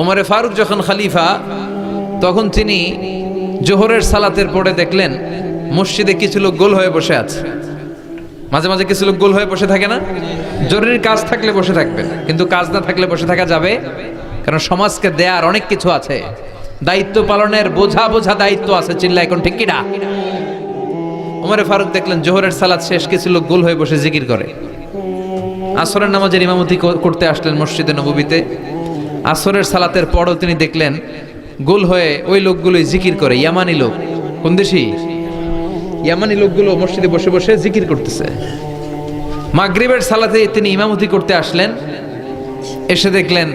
ওমরে ফারুক যখন খালিফা, তখন তিনি জোহরের সালাতের পরে দেখলেন মসজিদে কিছু লোক গোল হয়ে বসে আছে। মাঝে মাঝে কিছু লোক গোল হয়ে বসে থাকে না? জরুরি কাজ থাকলে বসে থাকবে। কিন্তু কাজ না থাকলে বসে থাকা যাবে? কারণ সমাজকে দেয়ার অনেক কিছু আছে। দায়িত্ব পালনের বোঝা বোঝা দায়িত্ব আছে চিল্লা এখন ঠিক কিনা? ওমরে ফারুক দেখলেন জোহরের সালাত শেষ, কিছু লোক গোল হয়ে বসে জিকির করে। আসরের নামাজের ইমামতি করতে আসলেন মসজিদে নববীতে। আসরের সালাতের পরও তিনি দেখলেন, গোল হয়ে ওই লোকগুলোই জিকির করে, ইয়ামানি লোক। কোন দেশি? ইয়ামানি লোকগুলো মসজিদে বসে বসে জিকির করতেছে। মাগরিবের সালাতে তিনি ইমামতি করতে আসলেন। এসে দেখলেন,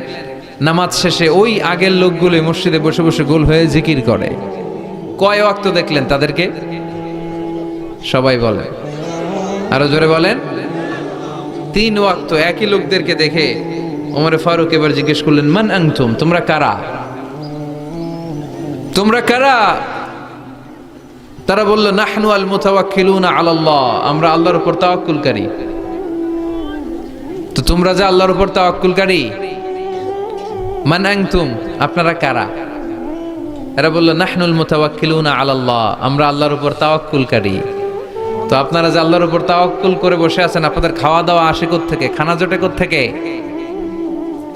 নামাজ শেষে ওই আগের লোকগুলো মসজিদে বসে বসে গোল হয়ে জিকির করে। কয় ওয়াক্ত দেখলেন তাদেরকে? সবাই বলে আরও জোরে বলেন। তিন ওয়াক্ত একই লোকদেরকে দেখে ওমরে ফারুক এবার জিজ্ঞেস করলেন, মান আংতুম তোমরা কারা? তোমরা কারা? তারা বলল, নাহনু আল মুতাওয়াক্কিলুনা আলাল্লাহ, আমরা আল্লাহর উপর তাওয়াক্কুলকারী। তো তোমরা যে আল্লাহর উপর তাওয়াক্কুলকারী? মান আংতুম আপনারা কারা? এরা বলল নাহনুল মুতাওয়াক্কিলুনা আলাল্লাহ, আমরা আল্লাহর উপর তাওয়াক্কুলকারী। তো আপনারা যে আল্লাহর উপর তাওয়াক্কুল করে বসে আছেন, আপনাদের খাওয়া দাওয়া আসে থেকে খানা জোটে থেকে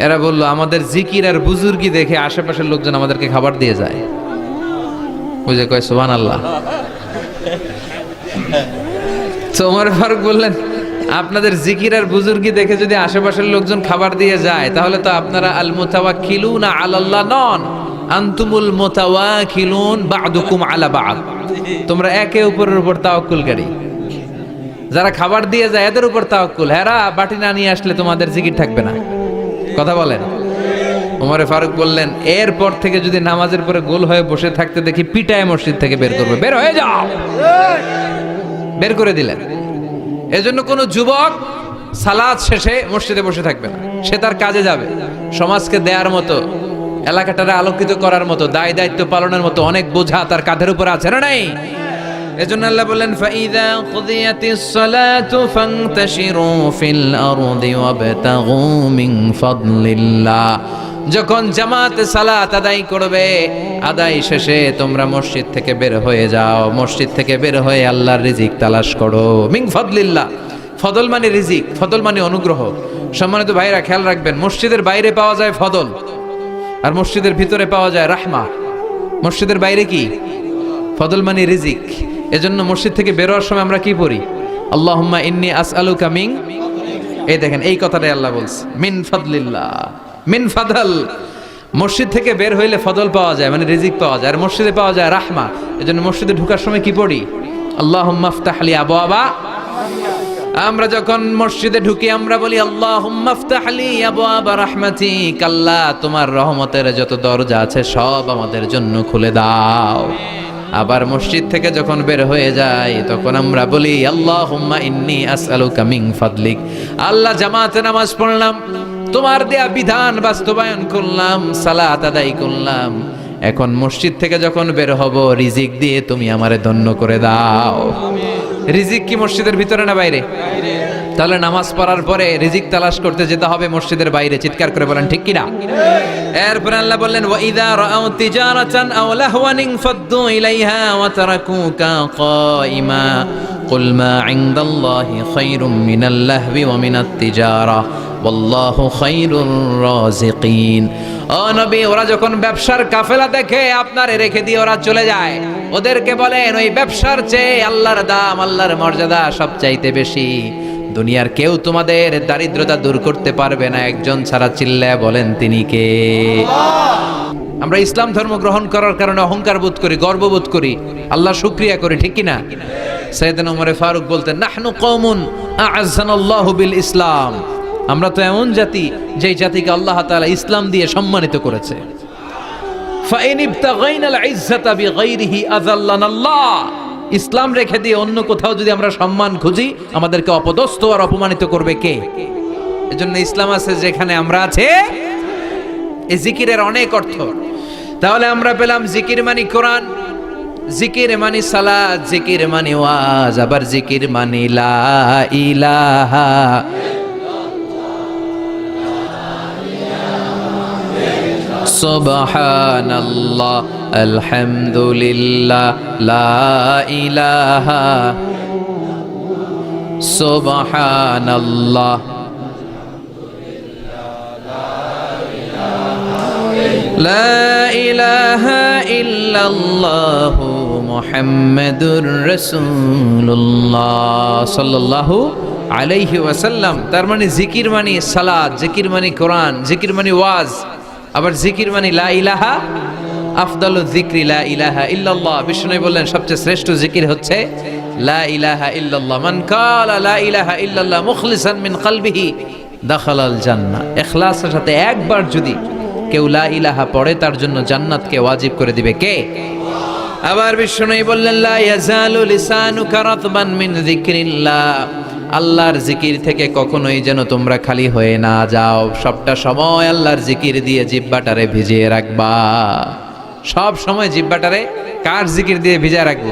এরা বলল, আমাদের জিকির আর বুজুর্গি দেখে আশেপাশের লোকজন আমাদেরকে খাবার দিয়ে যায়। বুঝে কয় সুবহান আল্লাহ তো ওমর ফারুক বললেন, আপনাদের জিকির আর বুজুর্গি দেখে যদি আশেপাশের লোকজন খাবার দিয়ে যায়, তাহলে তো আপনারা আল মুতাওয়াক্কিলুন আলাল্লাহ নন। আনতুমুল মুতাওয়াক্কিলুন বা'দুকুম আলা বা'দ। তোমরা একে উপরের উপর তাওয়াক্কুলকারী। যারা খাবার দিয়ে যায়, এদের উপর তাওয়াক্কুল। হেরা বাটি না নিয়ে আসলে তোমাদের জিকির থাকবে না। কথা বলেন। ওমরে ফারুক বললেন, এরপর থেকে যদি নামাজের পরে গোল হয়ে বসে থাকতে দেখি পিটায় মসজিদ থেকে বের করবে। বের হয়ে যাও। বের করে দিলেন। এজন্য কোনো যুবক সালাদ শেষে মসজিদে বসে থাকবে না। সে তার কাজে যাবে। সমাজকে দেওয়ার মতো, এলাকাটারে আলোকিত করার মতো, দায় দায়িত্ব পালনের মতো অনেক বোঝা তার কাঁধের উপর আছে না নাই? এজন্য আল্লাহ বললেন, ফাইদা কুদিয়াতিস সালাতু ফান্তাশিরু ফিল আরদি ওয়াবতাগু মিন ফাদলিল্লাহ। যখন জামাতে সালাত আদায় করবে, আদায় শেষে তোমরা মসজিদ থেকে বের হয়ে যাও। মসজিদ থেকে বের হয়ে আল্লাহর রিজিক তালাশ করো। মিং ফদলিল্লাহ। ফদল মানে রিজিক, ফদল মানে অনুগ্রহ। সম্মানিত ভাইরা খেয়াল রাখবেন, মসজিদের বাইরে পাওয়া যায় ফদল, আর মসজিদের ভিতরে পাওয়া যায় রাহমা। মসজিদের বাইরে কি? ফদল মানে রিজিক। এজন্য মসজিদ থেকে বেরোয়ার সময় আমরা কি পড়ি? আল্লাহুম্মা ইন্নি আস আলু কামিং এই দেখেন, এই কথাটাই আল্লাহ বলছে। মিন ফাদলিল্লাহ। মিন ফাদল। মসজিদ থেকে বের হইলে ফদল পাওয়া যায় মানে রিজিক পাওয়া যায়। আর মসজিদে পাওয়া যায় রাহমা। এজন্য মসজিদে ঢুকার সময় কি পড়ি? আল্লাহ আল্লাহুম্মা আফতাহলি আবওয়াবা। আমরা যখন মসজিদে ঢুকি, আমরা বলি আল্লাহ আফতাহলি আবওয়াবা রাহমাতিক আল্লাহ তোমার রহমতের যত দরজা আছে, সব আমাদের জন্য খুলে দাও। আবার মসজিদ থেকে যখন বের হয়ে যায়, তখন আমরা বলি আল্লাহ ইন্নি ফাদলিক। আল্লাহ জামাতে নামাজ পড়লাম, তোমার দেয়া বিধান বাস্তবায়ন করলাম, সালাত আদায় করলাম। এখন মসজিদ থেকে যখন বের হব, রিজিক দিয়ে তুমি আমারে ধন্য করে দাও। রিজিক কি মসজিদের ভিতরে না বাইরে? তাহলে নামাজ পড়ার পরে রিজিক তালাশ করতে যেতে হবে মসজিদের বাইরে চিৎকার করে বলেন ঠিক কিনা এরপর আল্লাহ বললেন ওয়া ইযা রাআউ তিজারাতান আও লাহওয়ান ফাদ্দু ইলাইহা ওয়া তারাকুকা কাইমা قل ما عند الله خير من اللهو ومن التجارة والله خير الرازقين ও নবী ওরা যখন ব্যবসার কাফেলা দেখে আপনারে রেখে দিয়ে ওরা চলে যায় ওদেরকে বলেন ওই ব্যবসার চেয়ে আল্লাহর দাম আল্লাহর মর্যাদা সব চাইতে বেশি দুনিয়ার কেউ তোমাদের দারিদ্রতা দূর করতে পারবে না। একজন ছাড়া চিল্লায় বলেন, তিনি কে? আমরা ইসলাম ধর্ম গ্রহণ করার কারণে অহংকার বোধ করি গর্ববোধ করি। আল্লাহ শুক্রিয়া করি, ঠিক কিনা? সৈয়দিন ওমরে ফারুক বলতেন, নাহনু কওমুন আ'আজ্জানাল্লাহু বিল ইসলাম। আমরা তো এমন জাতি, যেই জাতিকে আল্লাহ তাআলা ইসলাম দিয়ে সম্মানিত করেছে। ফাইন ইজ্জাতা বিগাইরিহি আযাল্লানাল্লাহ। ইসলাম রেখে দিয়ে অন্য কোথাও যদি আমরা সম্মান খুঁজি, আমাদেরকে অপদস্থ আর অপমানিত করবে কে? এজন্য ইসলাম আছে যেখানে আমরা আছে। এই জিকিরের অনেক অর্থ। তাহলে আমরা পেলাম জিকির মানি কোরআন, জিকির মানি সালাত, জিকির মানি ওয়াজ, আবার জিকির মানি লা ইলাহা সুবহানাল্লাহ আলহামদুলিল্লাহ লা ইলাহা সুবহানাল্লাহ لا إله إلا الله محمد رسول الله صلى الله আলাইহি ওয়াসাল্লাম তার মানে জিকির মানে সালাদ জিকির মানে কোরআন জিকির মানে ওয়াজ আবার জিকির মানে লা ইলাহা, আফদালু যিকরি লা ইলাহা ইল্লাল্লাহ। বিষ্ণু বললেন, সবচেয়ে শ্রেষ্ঠ জিকির হচ্ছে লা ইলাহা ইল্লাল্লাহ। মান কালা লা ইলাহা ইল্লাল্লাহ মুখলিসান মিন কলবিহি, দাখালাল জান্নাহ। ইখলাসের সাথে একবার যদি কেউ লা ইলাহা পড়ে, তার জন্য জান্নাতকে ওয়াজিব করে দিবে কে? আবার বিষ্ণু বললেন, লা ইয়াজালু লিসানুকা রাতবান মিন যিকরিল্লাহ। আল্লাহর জিকির থেকে কখনোই যেন তোমরা খালি হয়ে না যাও। সবটা সময় আল্লাহর জিকির দিয়ে জিব্বাটারে ভিজিয়ে রাখবা। সব সময় জিব্বাটারে কার জিকির দিয়ে ভিজিয়ে রাখব?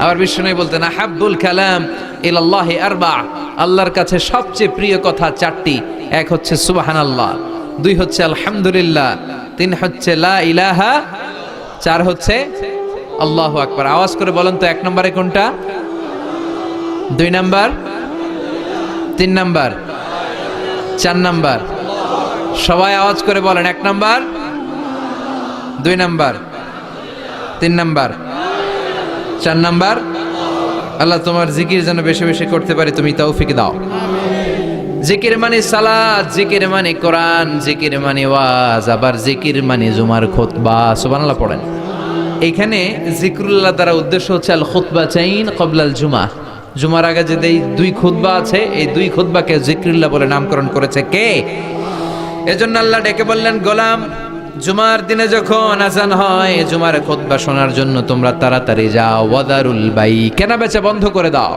আবার বিশ্ব বিষ্ণু বলতেন হাব্বুল কালাম ইলাল্লাহি আরবা। আল্লাহর কাছে সবচেয়ে প্রিয় কথা চারটি। এক হচ্ছে সুবাহান আল্লাহ দুই হচ্ছে আলহামদুলিল্লাহ, তিন হচ্ছে লা ইলাহা, চার হচ্ছে আল্লাহ আকবার। আওয়াজ করে বলেন তো, এক নম্বরে কোনটা? দুই নাম্বার? তিন নাম্বার। চার নাম্বার। সবাই আওয়াজ করে বলেন, এক নাম্বার। দুই নাম্বার। তিন নাম্বার। চার নাম্বার। আল্লাহ তোমার জিকির যেন বেশি বেশি করতে পারি, তুমি তৌফিক দাও। জিকির মানে সালাদ জিকির মানে কোরআন, জিকির মানে ওয়াজ, আবার জিকির মানে জুমার খুতবা, সুবহানাল্লাহ পড়েন। এইখানে জিকরুল্লাহ দ্বারা উদ্দেশ্য হচ্ছে আল খুতবা চাইন কবলাল জুমা। জুমার আগে যে দুই খুতবা আছে, এই দুই খুতবাকে জিক্রিল্লা বলে নামকরণ করেছে কে? এজন্য আল্লাহ ডেকে বললেন, গোলাম, জুমার দিনে যখন আজান হয়, জুমার খুতবা শোনার জন্য তোমরা তাড়াতাড়ি যাও, ওয়াদারুল বাই, কেনা বেচা বন্ধ করে দাও।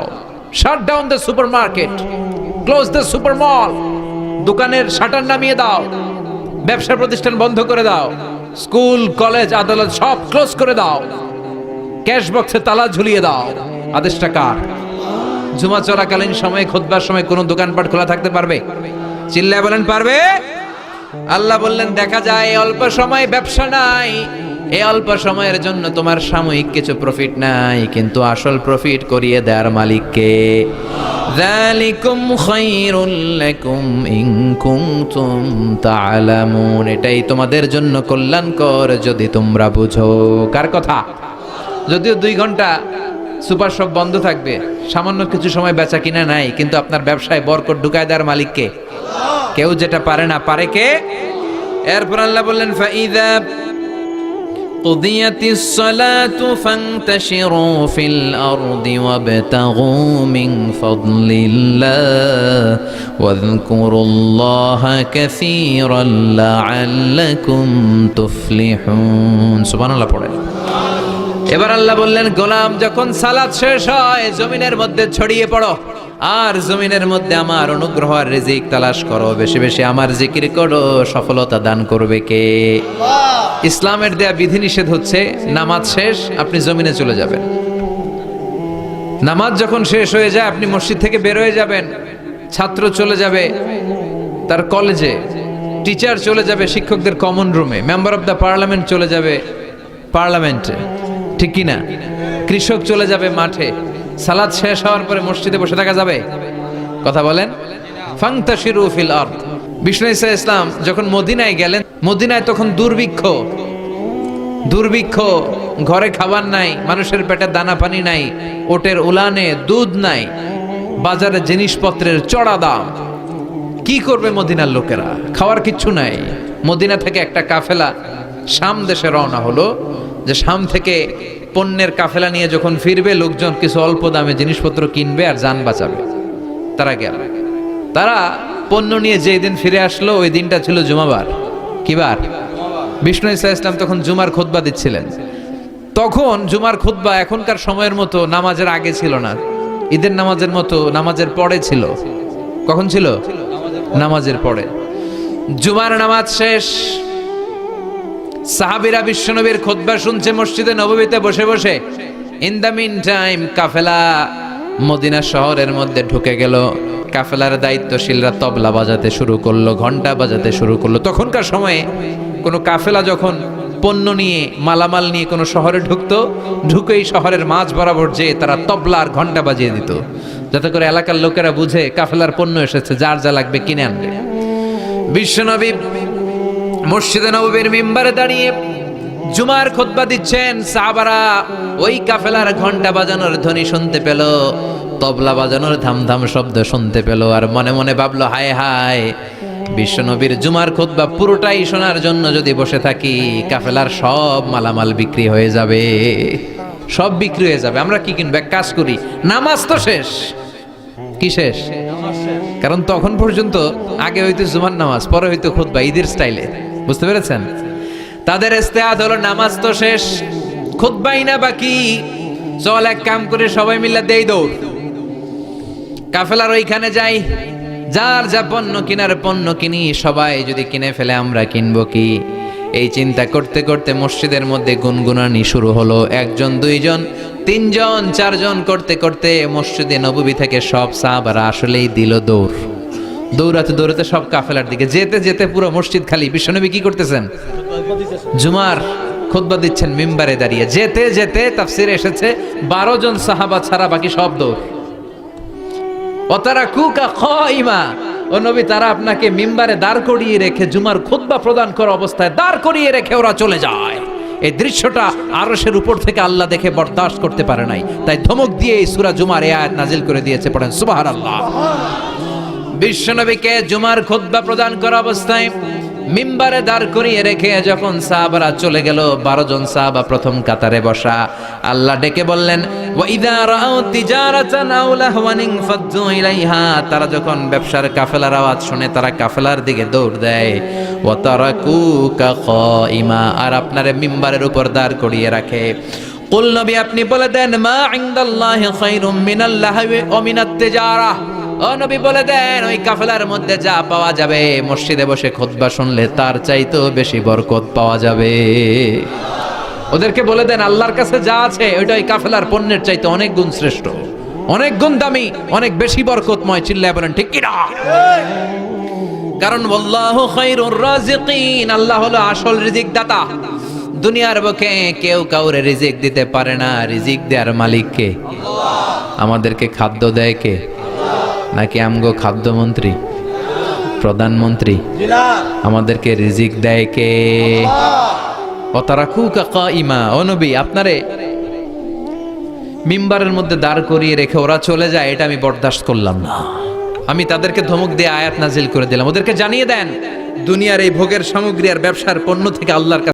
Shut down the super market close the super mall দোকানের শাটার নামিয়ে দাও, ব্যবসা প্রতিষ্ঠান বন্ধ করে দাও, স্কুল, কলেজ, আদালত সব ক্লোজ করে দাও। ক্যাশ বক্সে তালা ঝুলিয়ে দাও। আদেশটা কার? জুমা চলাকালীন সময়ে, খুতবার সময় কোনো দোকানপাট খোলা থাকতে পারবে? চিল্লায় বলেন, পারবে? আল্লাহ বললেন, দেখা যায় অল্প সময় ব্যবসা নাই। এই অল্প সময়ের জন্য তোমার সাময়িক কিছু প্রফিট নাই, কিন্তু আসল প্রফিট করিয়ে দেওয়ার মালিককে। যালিকুম খায়রুল লাকুম ইন কুনতুম তা'লামুন এটাই তোমাদের জন্য কল্যাণকর যদি তোমরা বুঝো। কার কথা? যদিও দুই ঘণ্টা সুপার শপ বন্ধ থাকবে সামান্য কিছু সময় বেচা কিনা নাই কিন্তু আপনার ব্যবসায় বরকত ঢুকায় দেওয়ার মালিককে কেউ যেটা পারে না পারে কে এরপর আল্লাহ বললেন ফাইদা قضيت الصلاة فانتشروا في الأرض وابتغوا من فضل الله واذكروا الله كثيرا لعلكم تفلحون سبحان الله পড়ে এবার আল্লাহ বললেন গোলাম যখন সালাদ শেষ হয় জমিনের মধ্যে ছড়িয়ে পড়ো। আর জমিনের মধ্যে আমার অনুগ্রহ আর রিজিক তালাশ করো। বেশি বেশি আমার জিকির করো। সফলতা দান করবে কে? ইসলামের দেয়া বিধিনিষেধ হচ্ছে নামাজ শেষ আপনি জমিনে চলে যাবেন। নামাজ যখন শেষ হয়ে যায় আপনি মসজিদ থেকে বের হয়ে যাবেন। ছাত্র চলে যাবে তার কলেজে। টিচার চলে যাবে শিক্ষকদের কমন রুমে মেম্বার অফ দ্য পার্লামেন্ট চলে যাবে পার্লামেন্টে ঠিক কি না কৃষক চলে যাবে মাঠে। সালাদ শেষ হওয়ার পরে মসজিদে বসে থাকা যাবে? কথা বলেন। বিষ্ণু ইসা ইসলাম যখন মদিনায় গেলেন, মদিনায় তখন দুর্ভিক্ষ। দুর্ভিক্ষ, ঘরে খাবার নাই, মানুষের পেটে দানা পানি নাই, ওটের উলানে দুধ নাই, বাজারে জিনিসপত্রের চড়া দাম। কি করবে মদিনার লোকেরা? খাওয়ার কিচ্ছু নাই। মদিনা থেকে একটা কাফেলা শাম দেশে রওনা হলো। যে শাম থেকে পণ্যের কাফেলা নিয়ে যখন ফিরবে, লোকজন কিছু অল্প দামে জিনিসপত্র কিনবে আর যান বাঁচাবে। তারা গেল। তারা পণ্য নিয়ে যেই দিন ফিরে আসলো, ওই দিনটা ছিল জুমাবার। কিবার বিষ্ণু ইসা ইসলাম তখন জুমার খোদবা দিচ্ছিলেন। তখন জুমার খুতবা এখনকার সময়ের মতো নামাজের আগে ছিল না। ঈদের নামাজের মতো নামাজের পরে ছিল। কখন ছিল? নামাজের পরে। জুমার নামাজ শেষ। সাহাবিরা বিশ্বনবীর খোদবা শুনছে, মসজিদে নববীতে বসে বসে ইন দ্য মিন টাইম কাফেলা মদিনা শহরের মধ্যে ঢুকে গেল। কাফেলার দায়িত্বশীলরা তবলা বাজাতে শুরু করল ঘণ্টা বাজাতে শুরু করল। তখনকার সময়ে কোনো কাফেলা যখন পণ্য নিয়ে, মালামাল নিয়ে কোনো শহরে ঢুকতো, ঢুকেই শহরের মাঝ বরাবর যে তারা তবলা আর ঘণ্টা বাজিয়ে দিত। যাতে করে এলাকার লোকেরা বুঝে কাফেলার পণ্য এসেছে, যার যা লাগবে কিনে আনবে। বিশ্বনবী মসজিদে নববীর মেম্বারে দাঁড়িয়ে জুমার খুতবা দিচ্ছেন সাহাবারা। ওই কাফেলার ঘণ্টা বাজানোর ধ্বনি শুনতে পেল, তবলা বাজানোর ধামধাম শব্দ শুনতে পেল, আর মনে মনে ভাবলো, হায় হায়, বিশ্বনবীর জুমার খুতবা পুরোটাই শোনার জন্য যদি বসে থাকি, কাফেলার সব মালামাল বিক্রি হয়ে যাবে। সব বিক্রি হয়ে যাবে, আমরা কি কিনবে? কাজ করি, নামাজ তো শেষ। কি শেষ? কারণ তখন পর্যন্ত আগে হয়তো জুমার নামাজ, পরে হয়তো খুতবা ঈদের স্টাইলে। বুঝতে পেরেছেন? তাদের ইস্তেহাদ হলো নামাজ তো শেষ, খুতবাই না বাকি। চল এক কাম করে সবাই মিলে দেই দৌড়। কাফেলার ওইখানে যাই, যার যা পণ্য কিনার পণ্য কিনি, সবাই যদি কিনে ফেলে আমরা কিনবো কি? এই চিন্তা করতে করতে মসজিদের মধ্যে গুনগুনানি শুরু হলো। একজন, দুইজন, তিনজন, চারজন করতে করতে মসজিদে নববী থেকে সব সাহাবারা আসলেই দিল দৌড়। দৌড়াতে দৌড়াতে সব কাফেলার দিকে। যেতে যেতে পুরো মসজিদ খালি। বিশ্বনবী কি করতেছেন? জুমার খুতবা দিচ্ছেন মিম্বারে দাঁড়িয়ে। যেতে যেতে তাফসিরে এসেছে, বারো জন সাহাবা ছাড়া বাকি সব দৌড়। ও তারা আপনাকে দাঁড় করিয়ে রেখে জুমার প্রদান অবস্থায় দাঁড় করিয়ে রেখে ওরা চলে যায়। এই দৃশ্যটা আরশের উপর থেকে আল্লাহ দেখে বরদাস্ত করতে পারে নাই। তাই ধমক দিয়ে এই সূরা জুমার এই আয়াত নাজিল করে দিয়েছে, পড়েন সুবহানাল্লাহ। বিশ্বনবীকে জুমার খুতবা প্রদান করা অবস্থায় মিম্বারে দাঁড় করিয়ে রেখে যখন সাহাবারা চলে গেল, বারো জন সাহাবা প্রথম কাতারে বসা। আল্লাহ ডেকে বললেন তারা যখন ব্যবসার কাফেলার আওয়াজ শুনে, তারা কাফেলার দিকে দৌড় দেয়। ওয়া তারাকুকা খাইমা আর আপনারে মিম্বারের উপর দাঁড় করিয়ে রাখে। কুল নবী, আপনি বলে দেন, মা ইনদাল্লাহি খায়রুম মিনাল লাহওয়ি ওয়া মিনাত ও নবী বলে দেন, ওই কাফেলার মধ্যে যা পাওয়া যাবে, মসজিদে বসে খুতবা শুনলে তার চাইতেও বেশি বরকত পাওয়া যাবে। ওদেরকে বলে দেন, আল্লাহর কাছে যা আছে, ওইটা ওই কাফেলার পণ্যের চাইতে অনেক গুণ শ্রেষ্ঠ। অনেক গুণ দামি, অনেক বেশি বরকতময়, চিল্লায় বলেন, ঠিক কিনা? কারণ আল্লাহ খায়রুর রাজিকিন, আল্লাহ হলো আসল রিজিক দাতা দুনিয়ার বুকে কেউ কাউরে রিজিক দিতে পারে না, রিজিক দেওয়ার মালিক কে? আমাদেরকে খাদ্য দেয় কে? নাকি আমগো খাদ্যমন্ত্রী? প্রধানমন্ত্রী? আমাদেরকে রিজিক দেয় কে? ইমা ও আপনারে মিম্বারের মধ্যে দাঁড় করিয়ে রেখে ওরা চলে যায়, এটা আমি বরদাস্ত করলাম না। আমি তাদেরকে ধমক দিয়ে আয়াত নাজিল করে দিলাম। ওদেরকে জানিয়ে দেন, দুনিয়ার এই ভোগের সামগ্রী আর ব্যবসার পণ্য থেকে আল্লাহর